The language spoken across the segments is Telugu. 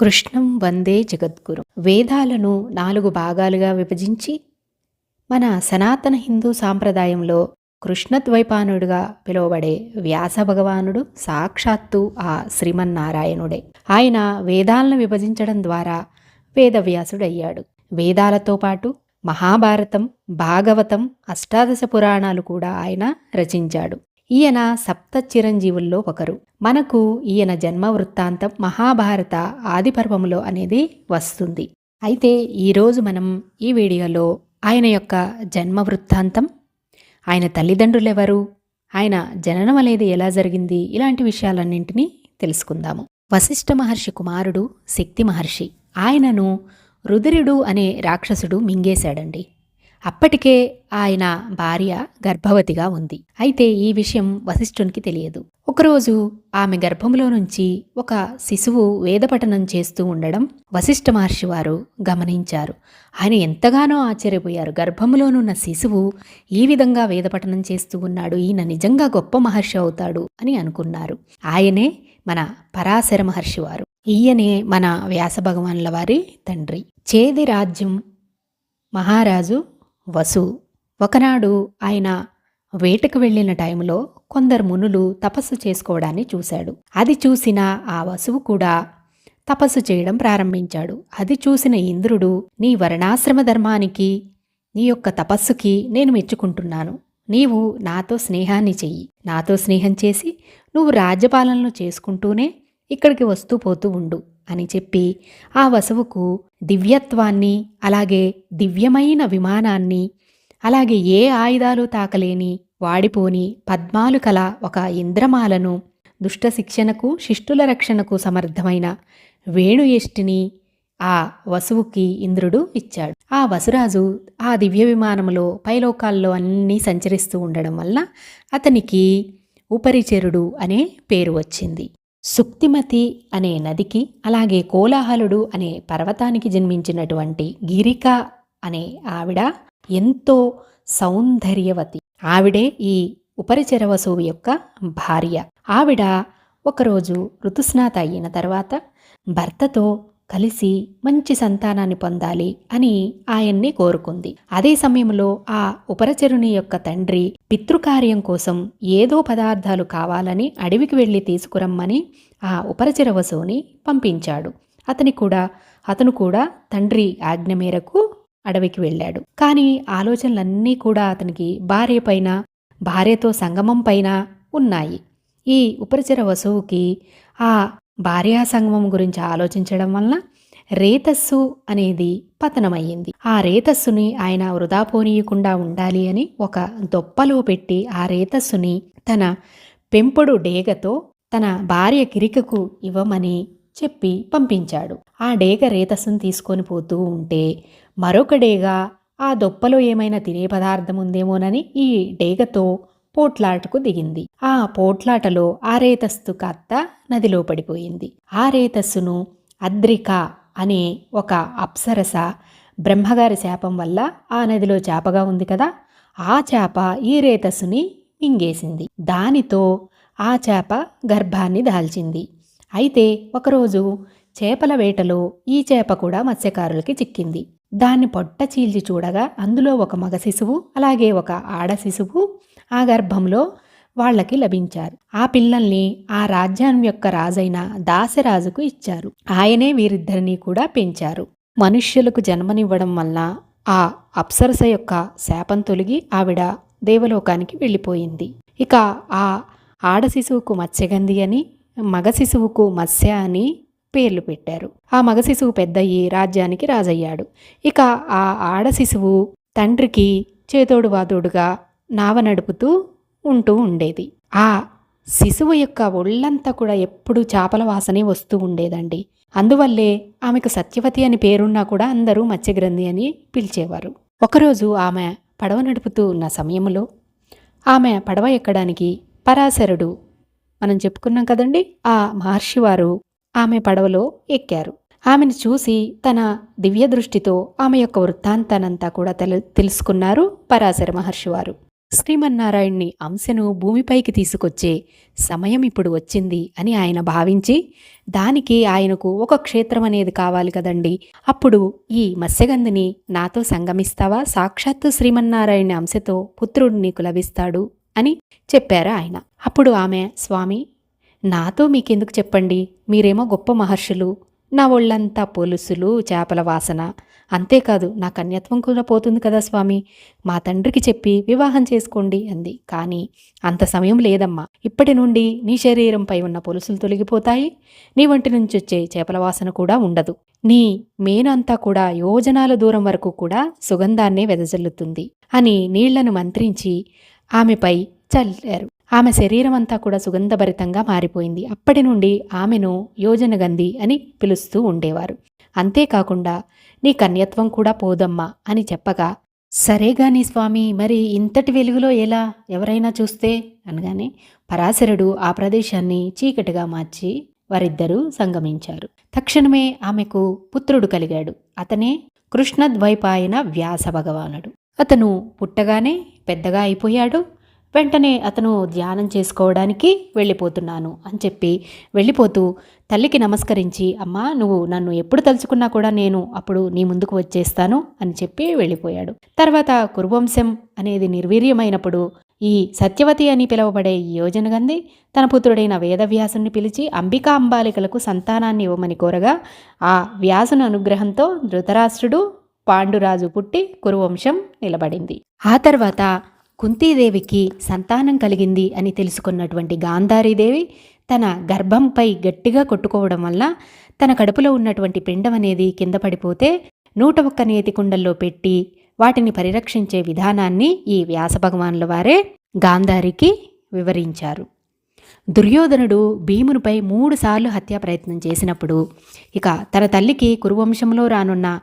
కృష్ణం వందే జగద్గురు. వేదాలను నాలుగు భాగాలుగా విభజించి మన సనాతన హిందూ సాంప్రదాయంలో కృష్ణద్వైపానుడుగా పిలువబడే వ్యాస భగవానుడు సాక్షాత్తు ఆ శ్రీమన్నారాయణుడే. ఆయన వేదాలను విభజించడం ద్వారా వేదవ్యాసుడయ్యాడు. వేదాలతో పాటు మహాభారతం భాగవతం అష్టాదశ పురాణాలు కూడా ఆయన రచించాడు. ఈయన సప్త చిరంజీవుల్లో ఒకరు. మనకు ఈయన జన్మ వృత్తాంతం మహాభారత ఆదిపర్వములో అనేది వస్తుంది. అయితే ఈరోజు మనం ఈ వీడియోలో ఆయన యొక్క జన్మ వృత్తాంతం ఆయన తల్లిదండ్రులెవరు ఆయన జననం అనేది ఎలా జరిగింది ఇలాంటి విషయాలన్నింటినీ తెలుసుకుందాము. వశిష్ఠ మహర్షి కుమారుడు శక్తి మహర్షి ఆయనను రుదిరుడు అనే రాక్షసుడు మింగేశాడండి. అప్పటికే ఆయన భార్య గర్భవతిగా ఉంది. అయితే ఈ విషయం వశిష్ఠునికి తెలియదు. ఒకరోజు ఆమె గర్భంలో నుంచి ఒక శిశువు వేదపఠనం చేస్తూ ఉండడం వశిష్ఠ మహర్షి వారు గమనించారు. ఆయన ఎంతగానో ఆశ్చర్యపోయారు. గర్భంలోనున్న శిశువు ఈ విధంగా వేదపఠనం చేస్తూ ఉన్నాడు. ఈయన నిజంగా గొప్ప మహర్షి అవుతాడు అని అనుకున్నారు. ఆయనే మన పరాశర మహర్షి వారు. ఈయనే మన వ్యాస భగవాన్ల వారి తండ్రి. చేది రాజ్యం మహారాజు వసు. ఒకనాడు ఆయన వేటకు వెళ్ళిన టైంలో కొందరు మునులు తపస్సు చేసుకోవడాన్ని చూశాడు. అది చూసిన ఆ వసువు కూడా తపస్సు చేయడం ప్రారంభించాడు. అది చూసిన ఇంద్రుడు నీ వర్ణాశ్రమ ధర్మానికి నీ యొక్క తపస్సుకి నేను మెచ్చుకుంటున్నాను. నీవు నాతో స్నేహాన్ని చెయ్యి. నాతో స్నేహం చేసి నువ్వు రాజ్యపాలనలు చేసుకుంటూనే ఇక్కడికి వస్తూ పోతూ ఉండు అని చెప్పి ఆ వసువుకు దివ్యత్వాన్ని అలాగే దివ్యమైన విమానాన్ని అలాగే ఏ ఆయుధాలు తాకలేని వాడిపోని పద్మాలు కల ఒక ఇంద్రమాలను దుష్ట శిక్షణకు శిష్టుల రక్షణకు సమర్థమైన వేణుయష్టిని ఆ వసువుకి ఇంద్రుడు ఇచ్చాడు. ఆ వసురాజు ఆ దివ్య విమానంలో పైలోకాల్లో అన్నీ సంచరిస్తూ ఉండడం వల్ల అతనికి ఉపరిచరుడు అనే పేరు వచ్చింది. సుక్తిమతి అనే నదికి అలాగే కోలాహలుడు అనే పర్వతానికి జన్మించినటువంటి గిరిక అనే ఆవిడ ఎంతో సౌందర్యవతి. ఆవిడే ఈ ఉపరిచర వసువు యొక్క భార్య. ఆవిడ ఒకరోజు ఋతుస్నాత అయిన తర్వాత భర్తతో కలిసి మంచి సంతానాన్ని పొందాలి అని ఆయన్ని కోరుకుంది. అదే సమయంలో ఆ ఉపరచరుని యొక్క తండ్రి పితృకార్యం కోసం ఏదో పదార్థాలు కావాలని అడవికి వెళ్ళి తీసుకురమ్మని ఆ ఉపరచర వసువుని పంపించాడు. అతని కూడా అతను కూడా తండ్రి ఆజ్ఞ మేరకు అడవికి వెళ్ళాడు. కానీ ఆలోచనలన్నీ కూడా అతనికి భార్య పైన భార్యతో సంగమం పైన ఉన్నాయి. ఈ ఉపరిచర వసువుకి ఆ భార్యా సంగమం గురించి ఆలోచించడం వలన రేతస్సు అనేది పతనమయ్యింది. ఆ రేతస్సుని ఆయన వృధా పోనీయకుండా ఉండాలి అని ఒక దొప్పలో పెట్టి ఆ రేతస్సుని తన పెంపుడు డేగతో తన భార్య కిరికకు ఇవ్వమని చెప్పి పంపించాడు. ఆ డేగ రేతస్సును తీసుకొని పోతూ ఉంటే మరొక డేగ ఆ దొప్పలో ఏమైనా తినే పదార్థం ఉందేమోనని ఈ డేగతో పోట్లాటకు దిగింది. ఆ పోట్లాటలో ఆ రేతస్సు కత్త నదిలో పడిపోయింది. ఆ రేతస్సును అద్రిక అనే ఒక అప్సరస బ్రహ్మగారి శాపం వల్ల ఆ నదిలో చేపగా ఉంది కదా ఆ చేప ఈ రేతస్సుని మింగేసింది. దానితో ఆ చేప గర్భాన్ని దాల్చింది. అయితే ఒకరోజు చేపల వేటలో ఈ చేప కూడా మత్స్యకారులకి చిక్కింది. దాన్ని పొట్ట చీల్చి చూడగా అందులో ఒక మగ శిశువు అలాగే ఒక ఆడ శిశువు ఆ గర్భంలో వాళ్ళకి లభించారు. ఆ పిల్లల్ని ఆ రాజ్యం యొక్క రాజైన దాసరాజుకు ఇచ్చారు. ఆయనే వీరిద్దరినీ కూడా పెంచారు. మనుష్యులకు జన్మనివ్వడం వల్ల ఆ అప్సరస యొక్క శాపం తొలగి ఆవిడ దేవలోకానికి వెళ్ళిపోయింది. ఇక ఆ ఆడ శిశువుకు మత్స్యగంధి అని మగ శిశువుకు మత్స్య అని పేర్లు పెట్టారు. ఆ మగ శిశువు పెద్దయ్యి రాజ్యానికి రాజయ్యాడు. ఇక ఆ ఆడ శిశువు తండ్రికి చేతోడు వాదోడుగా నావ నడుపుతూ ఉంటూ ఉండేది. ఆ శిశువు యొక్క ఒళ్ళంతా కూడా ఎప్పుడూ చేపల వాసనే వస్తూ ఉండేదండి. అందువల్లే ఆమెకు సత్యవతి అని పేరున్నా కూడా అందరూ మత్స్యగ్రంథి అని పిలిచేవారు. ఒకరోజు ఆమె పడవ నడుపుతూ ఉన్న సమయంలో ఆమె పడవ ఎక్కడానికి పరాశరుడు మనం చెప్పుకున్నాం కదండి ఆ మహర్షి వారు ఆమె పడవలో ఎక్కారు. ఆమెను చూసి తన దివ్య దృష్టితో ఆమె యొక్క వృత్తాంతానంతా కూడా తెలు తెలుసుకున్నారు పరాశర మహర్షి వారు శ్రీమన్నారాయణ్ణి అంశను భూమిపైకి తీసుకొచ్చే సమయం ఇప్పుడు వచ్చింది అని ఆయన భావించి దానికి ఆయనకు ఒక క్షేత్రం అనేది కావాలి కదండి. అప్పుడు ఈ మత్స్యగంధిని నాతో సంగమిస్తావా? సాక్షాత్తు శ్రీమన్నారాయణ అంశతో పుత్రుడు నీకు లభిస్తాడు అని చెప్పారు ఆయన. అప్పుడు ఆమె స్వామి నాతో మీకెందుకు చెప్పండి? మీరేమో గొప్ప మహర్షులు. నా ఒళ్ళంతా పొలుసులు చేపల వాసన. అంతేకాదు నా కన్యత్వం కూడా పోతుంది కదా స్వామి? మా తండ్రికి చెప్పి వివాహం చేసుకోండి అంది. కానీ అంత సమయం లేదమ్మా. ఇప్పటి నుండి నీ శరీరంపై ఉన్న పొలుసులు తొలగిపోతాయి. నీ వంటి నుంచి వచ్చే చేపల వాసన కూడా ఉండదు. నీ మేనంతా కూడా యోజనాల దూరం వరకు కూడా సుగంధాన్నే వెదజల్లుతుంది అని నీళ్ళను మంత్రించి ఆమెపై చల్లారు. ఆమె శరీరం అంతా కూడా సుగంధభరితంగా మారిపోయింది. అప్పటి నుండి ఆమెను యోజనగంధి అని పిలుస్తూ ఉండేవారు. అంతేకాకుండా నీ కన్యత్వం కూడా పోదమ్మా అని చెప్పగా సరేగాని స్వామి మరి ఇంతటి వెలుగులో ఎలా? ఎవరైనా చూస్తే? అనగానే పరాశరుడు ఆ ప్రదేశాన్ని చీకటిగా మార్చి వారిద్దరూ సంగమించారు. తక్షణమే ఆమెకు పుత్రుడు కలిగాడు. అతనే కృష్ణద్వైపాయన వ్యాస భగవానుడు. అతను పుట్టగానే పెద్దగా అయిపోయాడు. వెంటనే అతను ధ్యానం చేసుకోవడానికి వెళ్ళిపోతున్నాను అని చెప్పి వెళ్ళిపోతూ తల్లికి నమస్కరించి అమ్మా నువ్వు నన్ను ఎప్పుడు తలుచుకున్నా కూడా నేను అప్పుడు నీ ముందుకు వచ్చేస్తాను అని చెప్పి వెళ్ళిపోయాడు. తర్వాత కురువంశం అనేది నిర్వీర్యమైనప్పుడు ఈ సత్యవతి అని పిలువబడే ఈ యోజనగంది తన పుత్రుడైన వేదవ్యాసుని పిలిచి అంబికా అంబాలికలకు సంతానాన్ని ఇవ్వమని కోరగా ఆ వ్యాసుని అనుగ్రహంతో ధృతరాష్ట్రుడు పాండురాజు పుట్టి కురువంశం నిలబడింది. ఆ తర్వాత కుంతీదేవికి సంతానం కలిగింది అని తెలుసుకున్నటువంటి గాంధారీదేవి తన గర్భంపై గట్టిగా కొట్టుకోవడం వల్ల తన కడుపులో ఉన్నటువంటి పిండం అనేది కింద పడిపోతే నూట ఒక్క నేతి కుండల్లో పెట్టి వాటిని పరిరక్షించే విధానాన్ని ఈ వ్యాస భగవానుల వారే గాంధారికి వివరించారు. దుర్యోధనుడు భీమునిపై మూడుసార్లు హత్యా ప్రయత్నం చేసినప్పుడు ఇక తన తల్లికి కురువంశంలో రానున్న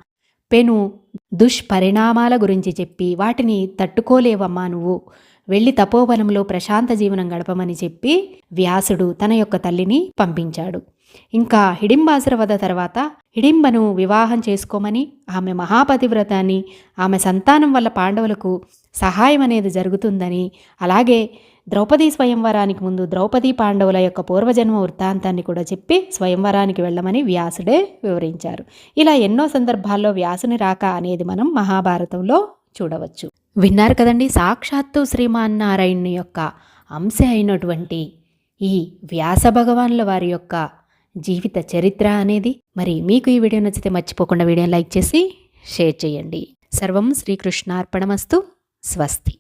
పెను దుష్పరిణామాల గురించి చెప్పి వాటిని తట్టుకోలేవమ్మా నువ్వు. వెళ్ళి తపోవనంలో ప్రశాంత జీవనం గడపమని చెప్పి వ్యాసుడు తన యొక్క తల్లిని పంపించాడు. ఇంకా హిడింబాసుర తర్వాత హిడింబను వివాహం చేసుకోమని ఆమె మహాపతివ్రతాన్ని ఆమె సంతానం వల్ల పాండవులకు సహాయం అనేది జరుగుతుందని అలాగే ద్రౌపదీ స్వయంవరానికి ముందు ద్రౌపదీ పాండవుల యొక్క పూర్వజన్మ వృత్తాంతాన్ని కూడా చెప్పి స్వయంవరానికి వెళ్ళమని వ్యాసుడే వివరించారు. ఇలా ఎన్నో సందర్భాల్లో వ్యాసుని రాక అనేది మనం మహాభారతంలో చూడవచ్చు. విన్నారు కదండి సాక్షాత్తు శ్రీమాన్నారాయణుని యొక్క అంశ అయినటువంటి ఈ వ్యాస భగవానుల వారి యొక్క జీవిత చరిత్ర అనేది. మరి మీకు ఈ వీడియో నచ్చితే మర్చిపోకుండా వీడియో లైక్ చేసి షేర్ చేయండి. సర్వం శ్రీకృష్ణార్పణమస్తు. స్వస్తి.